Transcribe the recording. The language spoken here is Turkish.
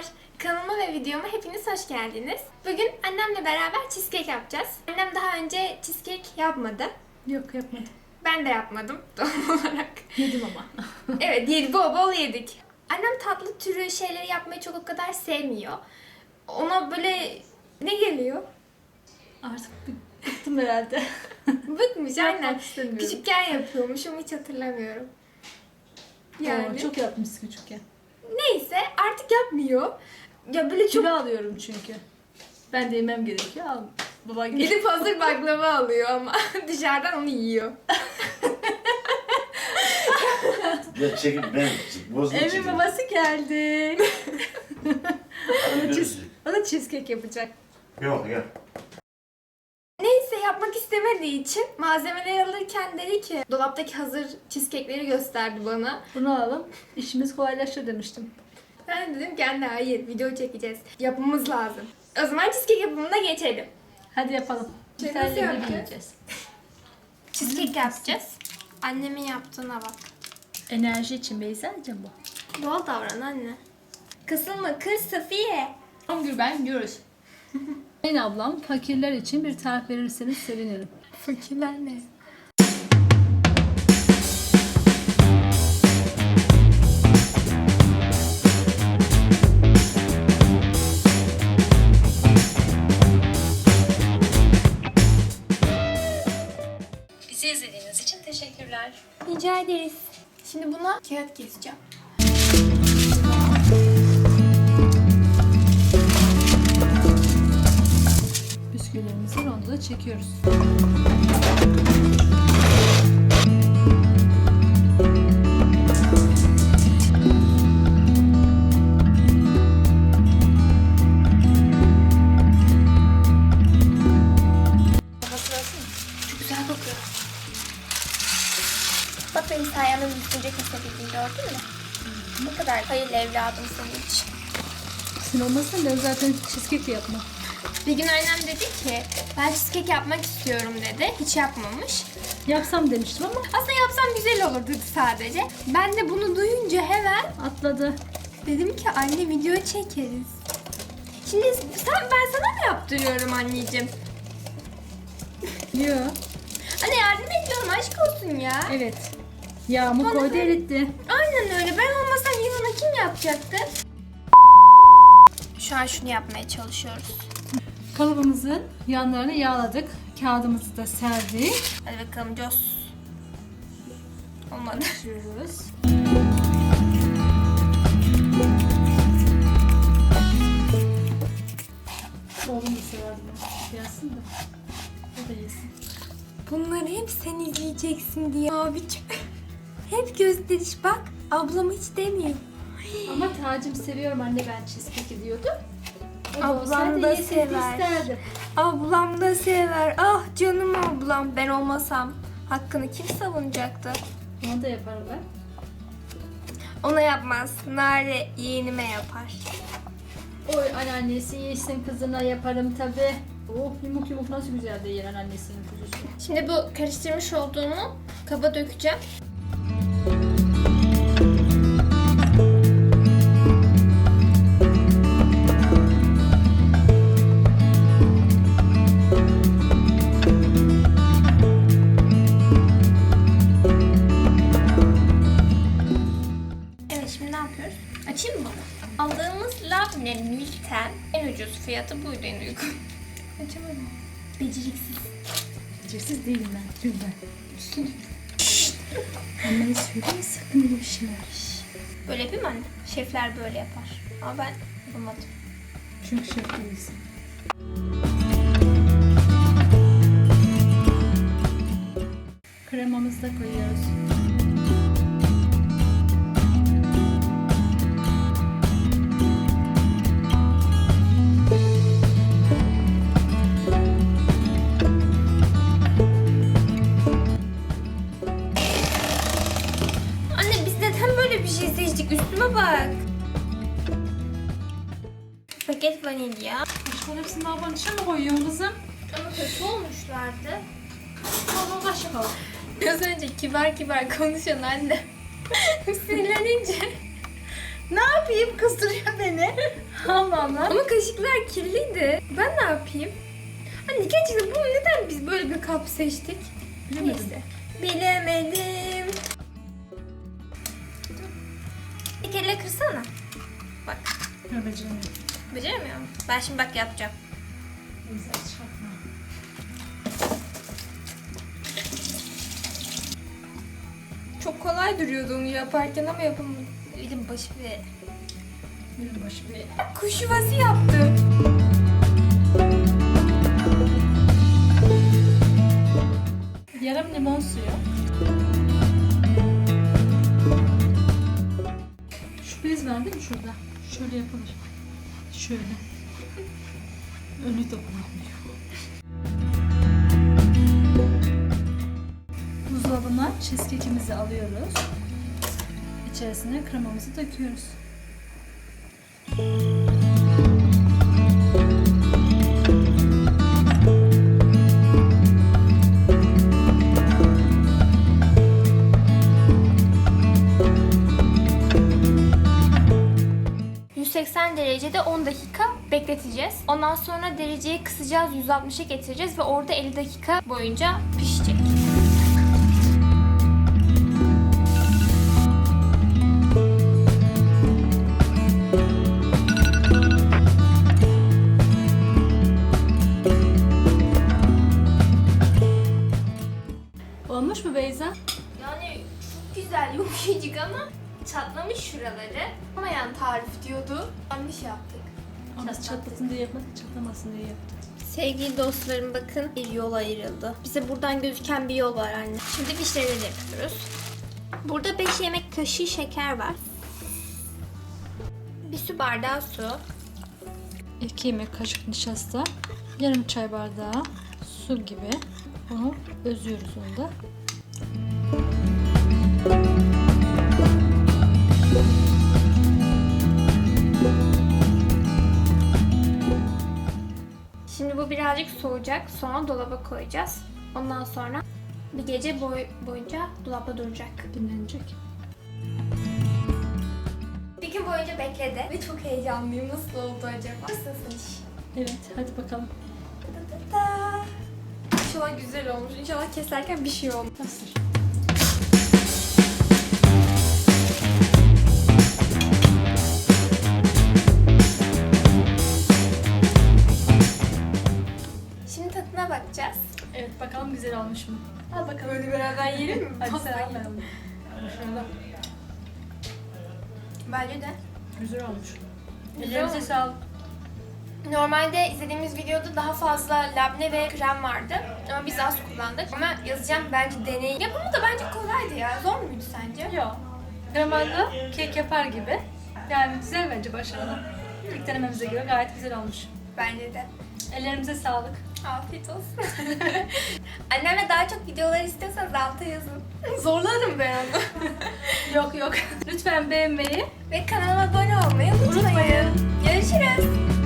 Merhabalar. Kanalıma ve videoma hepiniz hoş geldiniz. Bugün annemle beraber cheesecake yapacağız. Annem daha önce cheesecake yapmadı. Yok yapmadım. Ben de yapmadım doğal olarak. Yedim ama. Evet, yedi, bol bol yedik. Annem tatlı türü şeyleri yapmayı çok o kadar sevmiyor. Ona böyle ne geliyor? Artık bı- bıktım herhalde. Bıkmış aynen. Küçükken yapıyormuş ama hiç hatırlamıyorum. Yani Oo, çok yapmışsın küçükken. Neyse artık yapmıyor. Ya böyle çok Kilo alıyorum çünkü. Ben de yemem gerekiyor. Al. Baban gel. gidip hazır baklava alıyor ama dışarıdan onu yiyor. Ya çekip ben bozma Evin çekip. babası geldi. Hadi Ona, cheese, görüşürüz. ona cheesecake yapacak. Yok yok. İstemediği için malzemeleri alırken dedi ki dolaptaki hazır cheesecake'leri gösterdi bana. Bunu alalım. İşimiz kolaylaşır demiştim. Ben de dedim ki anne hayır video çekeceğiz. Yapmamız lazım. O zaman cheesecake yapımına geçelim. Hadi yapalım. Bir Şey, tane nasıl yapacağız? Cheesecake yapacağız. Annemin yaptığına bak. Enerji için Beyza'cığım bu. Doğal davran anne. Kısılma kız Safiye. Songül ben görürüz. Sayın ablam fakirler için bir tarif verirseniz sevinirim. Fakirler ne? Bizi izlediğiniz için teşekkürler. Rica ederiz. Şimdi buna kağıt keseceğim. Bisküvilerimizi rondoda çekiyoruz. Çok güzel kokuyor. Bak benim sayemde düzgünce kesebildim gördün mü? Ne kadar hayırlı evladım senin için. Sen olmasan ben zaten cheesecake yapmam. Bir gün annem dedi ki ben cheesecake yapmak istiyorum dedi. Hiç yapmamış. Yapsam demiştim ama Aslında yapsam güzel olur dedi sadece. Ben de bunu duyunca hemen atladı. dedim ki anne video çekeriz. Şimdi sen ben sana mı yaptırıyorum anneciğim? Yo. Anne yardım ediyorum aşk olsun ya. Evet. Yağımı Bana koydu eritti. Aynen öyle. Ben olmasam yılana kim yapacaktı? Şu an şunu yapmaya çalışıyoruz. Kalıbımızın yanlarını yağladık. Kağıdımızı da serdik. Hadi bakalım Jos. Olmadı. Açıyoruz. Oğlum da sever bunu. O da yesin. Bunları hep sen izleyeceksin diye abicim. Hep gösteriş bak. Ablam hiç demiyor. Ama tacım seviyorum anne ben cheesecake diyordu. Ablam da sever. Ablam da sever. Ah canım ablam. Ben olmasam hakkını kim savunacaktı? Onu da yaparım ben. Ona yapmaz. Nare yeğenime yapar. Oy anneannesi yesin kızına yaparım tabi. Oh yumuk yumuk nasıl güzel de yer anneannesinin kuzusu. Şimdi bu karıştırmış olduğumu kaba dökeceğim. Labne Milk'ten en ucuz fiyatı buydu en uygun. Açamadım. Beceriksiz. Beceriksiz değilim ben. Gülben. Anneye söyleme sakın öyle bir şey var. Böyle yapayım anne? Şefler böyle yapar. Ama ben yapamadım. Çünkü şef değilsin. Kremamızı da koyuyoruz. Paket vanilya. Aşkım hepsini lavabonun içine mi koyuyorsun kızım? Ama kötü olmuşlardı. Al Allah aşkına. Biraz önce kibar kibar konuşan anne. Sinirlenince Ne yapayım? Kızdırıyor beni. Allah Allah. Ama kaşıklar kirliydi. Ben ne yapayım? Anne gerçekten bunu neden biz böyle bir kap seçtik? Bilemedim. Neyse. Bilemedim. Bir kere kırsana. Bak. Ne beceremiyorum. Ben şimdi bak yapacağım. Güzel çıkartma. Çok kolay duruyordu onu yaparken ama yapamadım. Elim başı ve Yürü başı bir. kuş yuvası yaptım. Yarım limon suyu. Şu bez var değil mi şurada? Şöyle yapılır. Şöyle. Önü dokunamıyor. Buzdolabına cheesecake'imizi alıyoruz. İçerisine kremamızı döküyoruz. ...180 derecede 10 dakika bekleteceğiz. Ondan sonra dereceyi kısacağız, 160'a getireceğiz ve orada 50 dakika boyunca pişecek. Olmuş mu Beyza? Yani çok güzel, yumuşacık ama çatlamış şuraları. Ama yani tarif diyordu. Yanlış yaptık. Ama çatlasın diye yapmadık, çatlamasın diye yaptık. Sevgili dostlarım bakın bir yol ayrıldı. Bize buradan gözüken bir yol var anne. Şimdi de yapıyoruz. Burada 5 yemek kaşığı şeker var. Bir su bardağı su. 2 yemek kaşık nişasta, yarım çay bardağı su gibi bunu özüyoruz onda. Şimdi birazcık soğuyacak. Sonra dolaba koyacağız. Ondan sonra bir gece boy boyunca dolapta duracak. Dinlenecek. Bir gün boyunca bekledi ve çok heyecanlıyım. Nasıl oldu acaba? Nasılsın iş? Evet, hadi bakalım. Ta ta ta. İnşallah güzel olmuş. İnşallah keserken bir şey olmaz. Nasıl? Olmuş mu? Al bakalım. Böyle beraber yiyelim mi? Hadi sen al. Şöyle. Bence de. Güzel olmuş. Ellerinize sağlık. Normalde izlediğimiz videoda daha fazla labne ve krem vardı. Ama biz az kullandık. Ama yazacağım bence deneyin. Yapımı da bence kolaydı ya. Zor muydu sence? Yok. Kremalı kek yapar gibi. Yani güzel bence başarılı. İlk denememize göre gayet güzel olmuş. Bence de. Ellerimize sağlık. Afiyet olsun. Annemle daha çok videolar istiyorsanız alta yazın. Zorlarım ben onu. Yok yok. Lütfen beğenmeyi Ve kanalıma abone olmayı unutmayın. Görüşürüz.